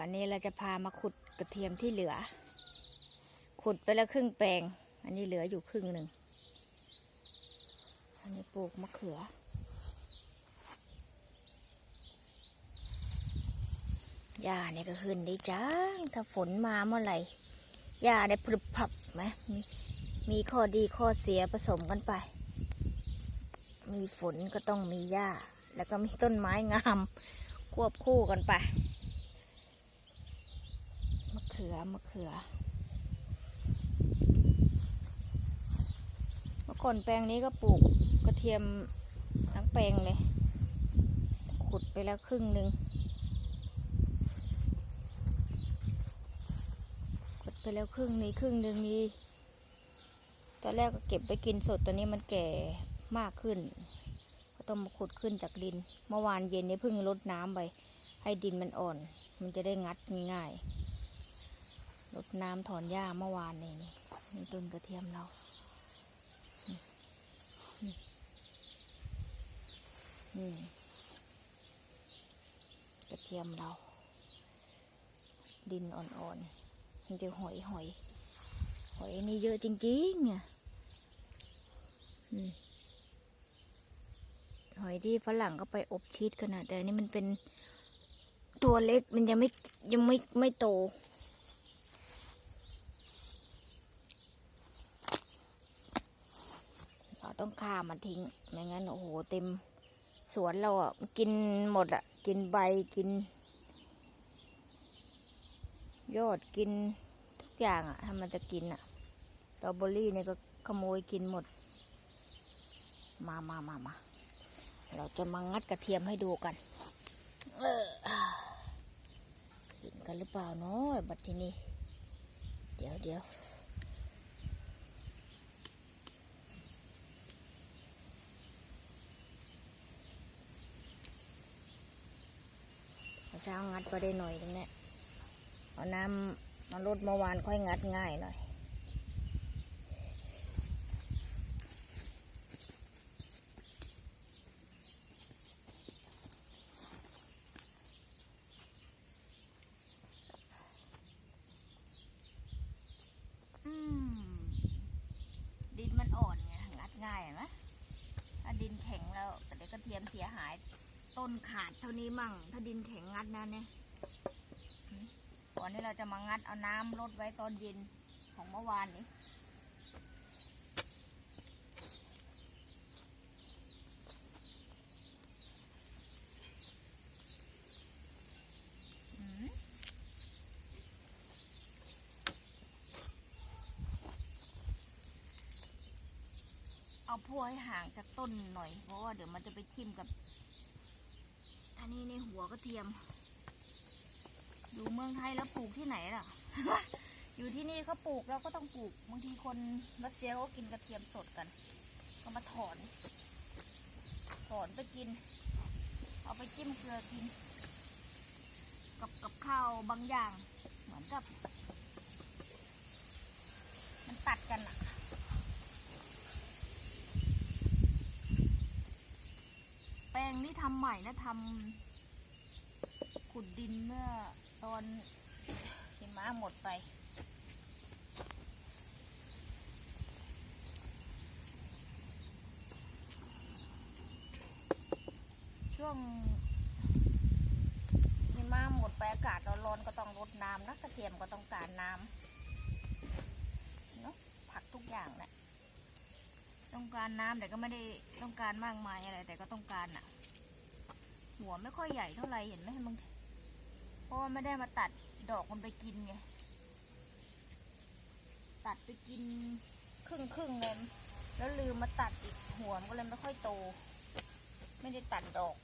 วันนี้เราจะพามาขุดกระเทียมที่เหลือ ขุดไปแล้วครึ่งแปลง อันนี้เหลืออยู่ครึ่งหนึ่ง อันนี้ปลูกมะเขือ หญ้าเนี่ยก็ขึ้นได้จ้าถ้าฝนมาเมื่อไหร่ หญ้าได้พรึบพรับไหมมีมีข้อดีข้อเสียผสมกันไป มีฝนก็ต้องมีหญ้า แล้วก็มีต้นไม้งาม ควบคู่กันไป ขือมะเขือเมื่อก่อนแปลงนี้ก็ปลูกกระเทียมทั้งแปลงเลย ขุดไปแล้วครึ่งหนึ่งขุดไปแล้วครึ่งนี้ครึ่งหนึ่งนี้ตอนแรกก็เก็บไปกินสดตอนนี้มันแก่มากขึ้น ก็ต้องมาขุดขึ้นจากดิน เมื่อวานเย็นนี้เพิ่งรดน้ำไป ให้ดินมันอ่อน มันจะได้งัดง่ายๆ รดน้ำถอนหญ้าเมื่อวานนี่นี่นี่ต้นกระเทียมเราอืมกระเทียมเรา ดินอ่อนๆมันจะหอยหอยหอยนี่เยอะจริงๆเนี่ยหอยที่ฝรั่งก็ไปอบชีสกันนะแต่นี่มันเป็นตัวเล็กมันยังไม่ยังไม่ไม่โต เรา ต้องฆ่ามันทิ้ง ไม่งั้นโอ้โหเต็มสวนเราอะกินหมดอะ กินใบกิน ยอดกินทุกอย่างอะถ้ามันจะกินอะตอเบอรี่เนี่ยก็ขโมยกินหมด มามามามาเราจะมางัดกระเทียมให้ดูกัน เออกินกันหรือเปล่าเนาะบัดทีนี้ เดี๋ยวเดี๋ยว เช้างัดไปได้หน่อยตรงเนี้ยเอาน้ำมาลดเมื่อวานค่อยงัดง่ายหน่อยดินมันอ่อนไงงัดง่ายนไหมถ้าดินแข็งแล้วเดี๋ยวกระเทียมเสียหาย ต้นขาดเท่านี้มั่ง ถ้าดินแข็งงัดนะเนี่ยก่อนที่เราจะมางัดเอาน้ำลดไว้ตอนเย็นของเมื่อวานนี้เอาพวกให้ห่างจากต้นหน่อย เพราะว่าเดี๋ยวมันจะไปทิ่มกับ นนี้ในหัวกระเทียม อยู่เมืองไทยแล้วปลูกที่ไหนล่ะ อยู่ที่นี่เขาปลูกเราก็ต้องปลูกบางทีคนรัสเซียเขากินกระเทียมสดกัน ก็มาถอน ถอนไปกิน เอาไปจิ้มเกลือกิน กับกับข้าวบางอย่าง เหมือนกับ มันตัดกันอะแป ลงนี้ทำใหม่นะทำขุดดินเมื่อตอนหิมะหมดไปช่วงหิมะหมดไปอากาศร้อนก็ต้องรดน้ำนะกระเทียมก็ต้องการน้ำเนาะผักทุกอย่างแหละ ต้องการน้ำแต่ก็ไม่ได้ต้องการมากมายอะไร แต่ก็ต้องการอะหัวไม่ค่อยใหญ่เท่าไหร่เห็นไหมมึงเพราะว่าไม่ได้มาตัดดอกมันไปกินไงตัดไปกินครึ่งครึ่งเลยแล้วลืมมาตัดอีกหัวมันก็เลยไม่ค่อยโต ไม่ได้ตัดดอก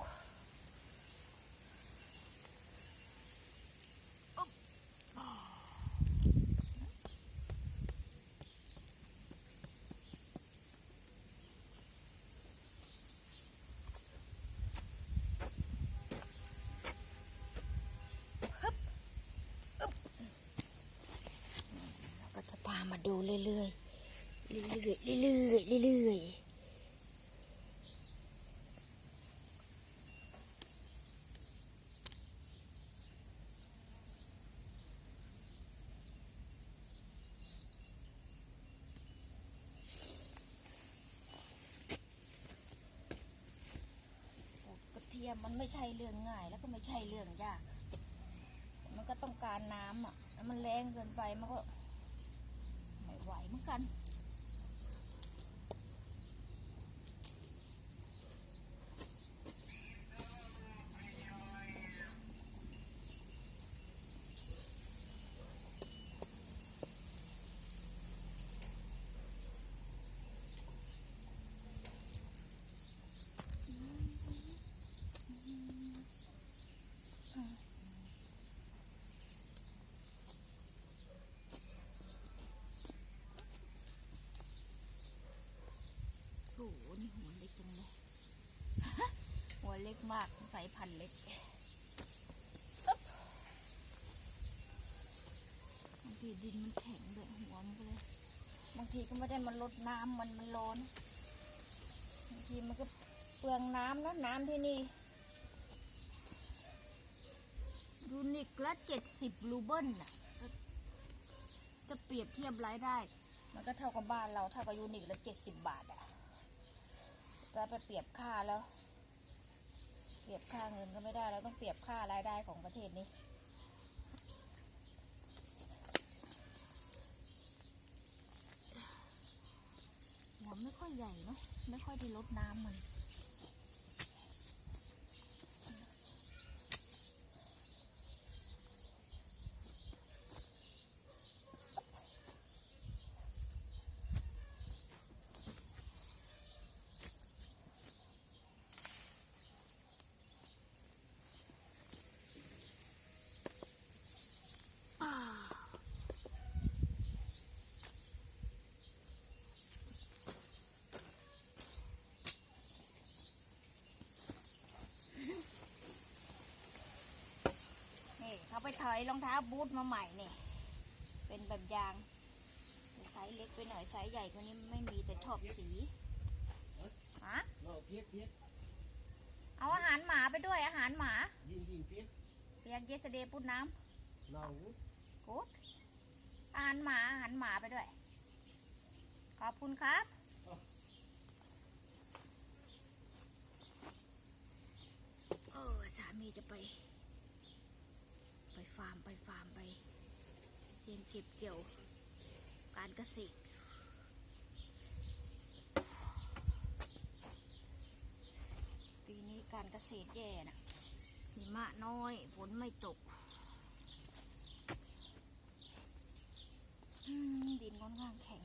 มาดูเรื่อยๆเรื่อยๆเรื่อยๆเรื่อยๆกระเทียมมันไม่ใช่เรื่องง่ายแล้วก็ไม่ใช่เรื่องยาก มันก็ต้องการน้ำอะแล้วมันแรงเกินไป มันก็ เหมือนกัน โอ้โห นี่หัวเล็กจังเลย หัวเล็ กมากสายพันธุ์เล็กบางทีดินมันแข็งด้วยหัวมันเลยบางทีก็ไม่ได้มันลดน้ำมันมันร้อนบางทีมันก็เปลืองน้ำนะน้ำที่นี่ยูนิคละเจ็ดสิบรูเบิลน่ะจะเปรียบเทียบรายได้ มันก็เท่ากับบ้านเราเท่ากับยูนิคละเจ็ดสิบบาทอะจะไปเปรียบค่าแล้ว เปรียบค่าเงินก็ไม่ได้เราต้องเปรียบค่ารายได้ของประเทศนี้หัวไม่ค่อยใหญ่เนาะไม่ค่อยได้ลดน้ำมัน ถอยรองเท้าบูทมาใหม่นี่เป็นแบบยางแต่ไซส์เล็กไปหน่อยไซส์ใหญ่กว่านี้ไม่มีแต่ชอบสีฮะเราเพียกเพียกเอาอาหารหมาไปด้วยอาหารหมายิงยิงเพียกเปียกเยสเดย์ปุ้นน้เราำกูดอาหารหมาอาหารหมาไปด้วย ขอบคุณครับเออสามีจะไปไป ฟาร์มไปฟาร์มไปเยี่ยมเก็บเกี่ยวการเกษตรปีนี้การเกษตรแย่นะหิมะน้อยฝนไม่ตก ดินค่อนข้างแข็ง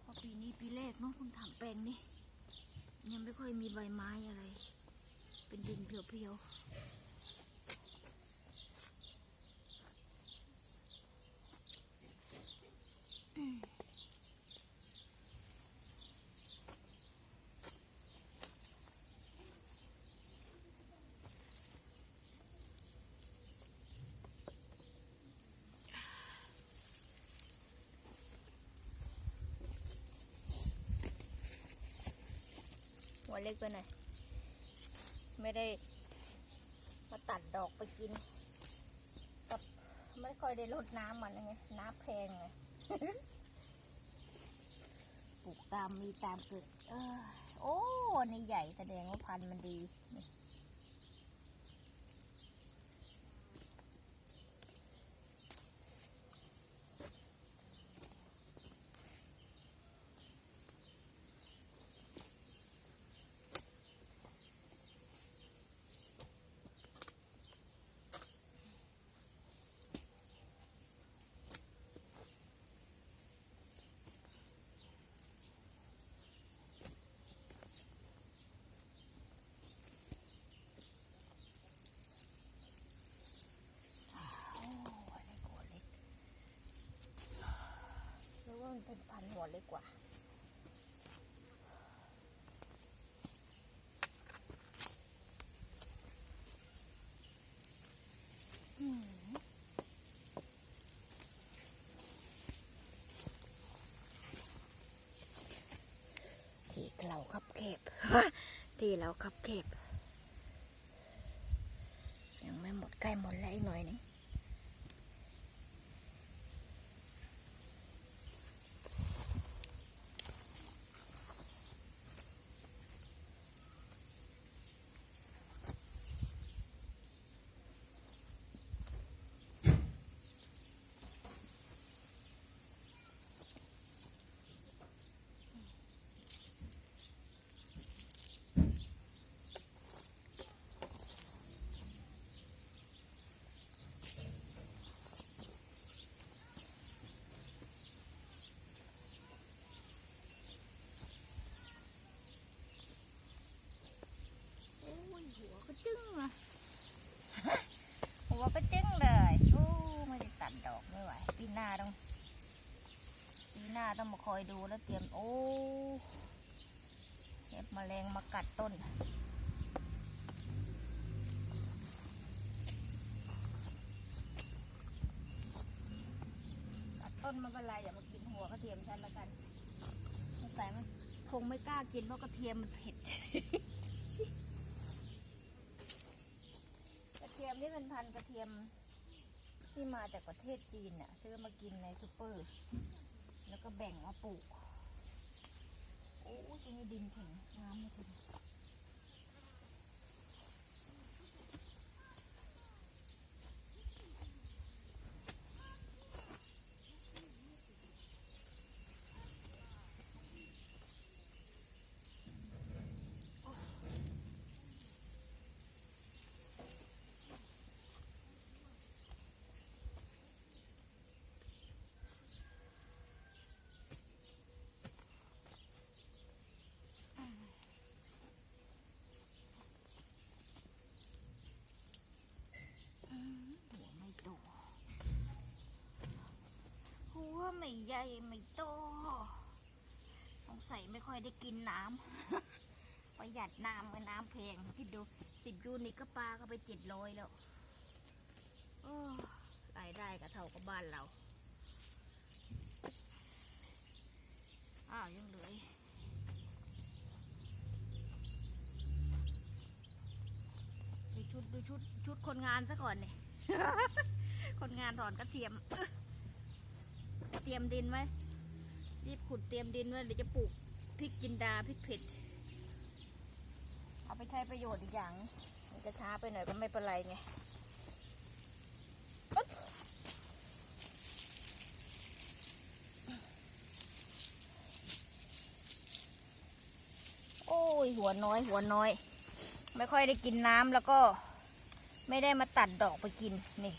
เพราะปีนี้ปีแรกเนาะเพิ่งทำแปลงนี่ยังไม่ค่อยมีใบไม้อะไร เป็นดินเพียวๆ เล็กไปหน่อย ไม่ได้มาตัดดอกไปกิน กับไม่ค่อยได้รดน้ำมันไงน้ำแพงไงปลูกตามมีตามเกิด เออ โอ้ นี่ใหญ่แสดงว่าพันธุ์มันดีนี่โอ้หัวเล็กหัวเล็กหรือว่ามัน เป็นพันหัวเล็กกว่าที่เราคับเก็บที่เราคับเก็บ ยังไม่หมดใกล้หมดแล้วอีกหน่อยนึง น้าต้องปีหน้า ต้องมาคอยดูแล้วเตรียมโอ้เห็บแมลงมากัดต้น กัดต้นไมันเป็นไรอย่ามากินหัวกระเทียมฉันละกันสงสัยมันคงไม่กล้ากินเพราะกระเทียมมันเผ็ด กระเทียมนี่เป็นพันธุ์กระเทียมที่มาจากประเทศจีนน่ะซื้อมากินในซูเปอร์ แล้วก็แบ่งมาปลูก โอ้ยตรงนี้ดินแข็งน้ำไม่ถึงหัวไม่โต หัว ไม่ใหญ่ไม่โตสงสัยไม่ค่อยได้กินน้ำ ประหยัดน้ำเมื่อน้ำแพงคิดดูสิบยูนิตก็ปลาก็ไปเจ็ดร้อยแล้วรายได้ก็เท่ากับบ้านเรา อ้าวยังเหลือดูชุดดูชุดชุดคนงานซะก่อนเนี่ยคนงานถอนกระเทียม เตรียมดินไว้ รีบขุดเตรียมดินไว้เดี๋ยวจะปลูกพริกจินดาพริกเผ็ด เอาไปใช้ประโยชน์อีกอย่าง มันจะช้าไปหน่อยก็ไม่เป็นไรไงโอ้ยหัวน้อย หัวน้อย ไม่ค่อยได้กินน้ำแล้วก็ ไม่ได้มาตัดดอกไปกินนี่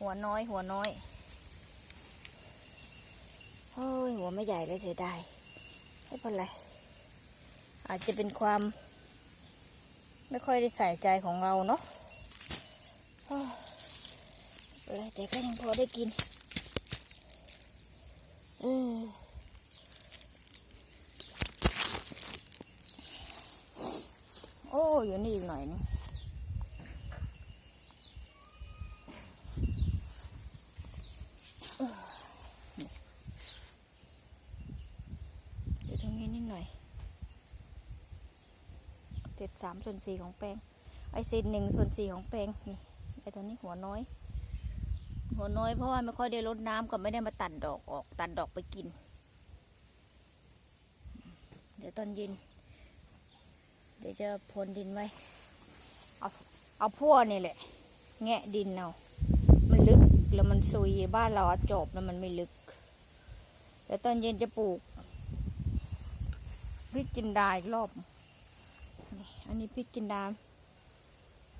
หัวน้อย หัวน้อย เฮ้ยหัวไม่ใหญ่เลยเสียดายไม่เป็นไร อาจจะเป็นความ ไม่ค่อยได้ใส่ใจของเราเนาะเฮ้ยไรแต่ก็ยังพอได้กินออโอ้ อยู่นี่อีกหน่อยนึง อยู่ตรงนี้นิด หน่อยเจ็ดสามส่วนสี่ของแปลง ไอเซนหนึ่งส่วนสี่ของแปลงนี่ไอตัวนี้หัวน้อย หัวน้อยเพราะว่าไม่ค่อยได้รดน้ำก็ไม่ได้มาตัดดอกออก ตัดดอกไปกิน เดี๋ยวตอนเย็น เดี๋ยวจะพรนดินไว้ เอาเอาพ่วนี่แหละ แงะดินเอามันลึกแล้วมันซุยบ้านเราจบแล้วมันไม่ลึกเดี๋ยวตอนเย็นจะปลูก พริกจินดาอีกรอบ อันนี้พริกจินดา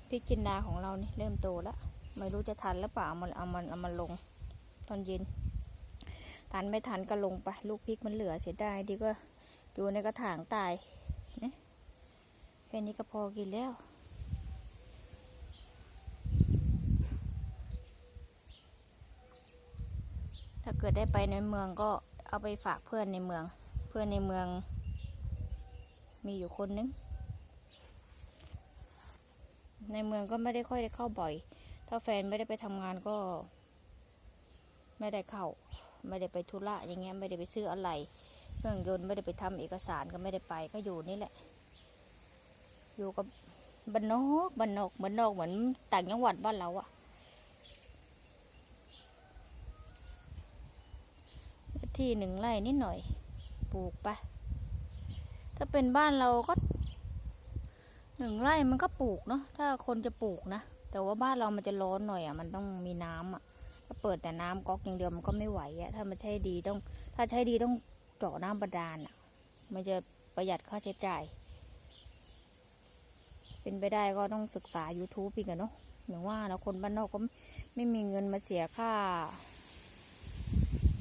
พริกจินดาของเรานี่เริ่มโตแล้ว ไม่รู้จะทันหรือเปล่าเอามันเอามันเอามันลง ตอนเย็น ทันไม่ทันก็ลงไป ลูกพริกมันเหลือเสียดายดีก็อยู่ในกระถางตายนะแค่นี้ก็พอกินแล้วถ้าเกิดได้ไปในเมืองก็เอาไปฝากเพื่อนในเมือง เพื่อนในเมือง มีอยู่คนนึง ในเมืองก็ไม่ได้ค่อยได้เข้าบ่อย ถ้าแฟนไม่ได้ไปทำงานก็ ไม่ได้เข้า ไม่ได้ไปธุระอย่างเงี้ยไม่ได้ไปซื้ออะไรเครื่องยนต์ไม่ได้ไปทำเอกสารก็ไม่ได้ไปก็อยู่นี่แหละ อยู่กับบ้านนอกบ้านนอกบ้านนอกเหมือนต่างจังหวัดบ้านเราอะที่หนึ่งไร่นิดหน่อย ปลูกไป ถ้าเป็นบ้านเราก็หนึ่งไร่มันก็ปลูกเนาะถ้าคนจะปลูกนะ แต่ว่าบ้านเรามันจะร้อนหน่อยอะมันต้องมีน้ำอะถ้าเปิดแต่น้ำก๊อกอย่างเดียวมันก็ไม่ไหวอะถ้ามันใช้ดีต้อง ถ้าใช้ดีต้องเจาะน้ำบาดาลอะ มันจะประหยัดค่าใช้จ่าย เป็นไปได้ก็ต้องศึกษา YouTube อีกอะเนาะอย่างว่าแล้วคนบ้านนอกก็ไม่มีเงินมาเสียค่า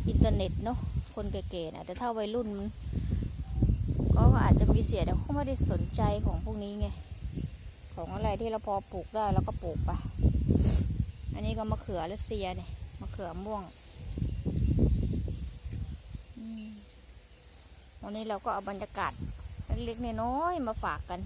อินเทอร์เน็ตเนาะคนแก่ๆนะแต่ถ้าวัยรุ่นมัน ก็อาจจะมีเสียแต่เขาไม่ได้สนใจของพวกนี้ไง ของอะไรที่เราพอปลูกได้เราก็ปลูกไป อันนี้ก็มะเขือรัสเซียเนี่ยมะเขือม่วงวันนี้เราก็เอาบรรยากาศเล็กๆน้อยๆมาฝากกัน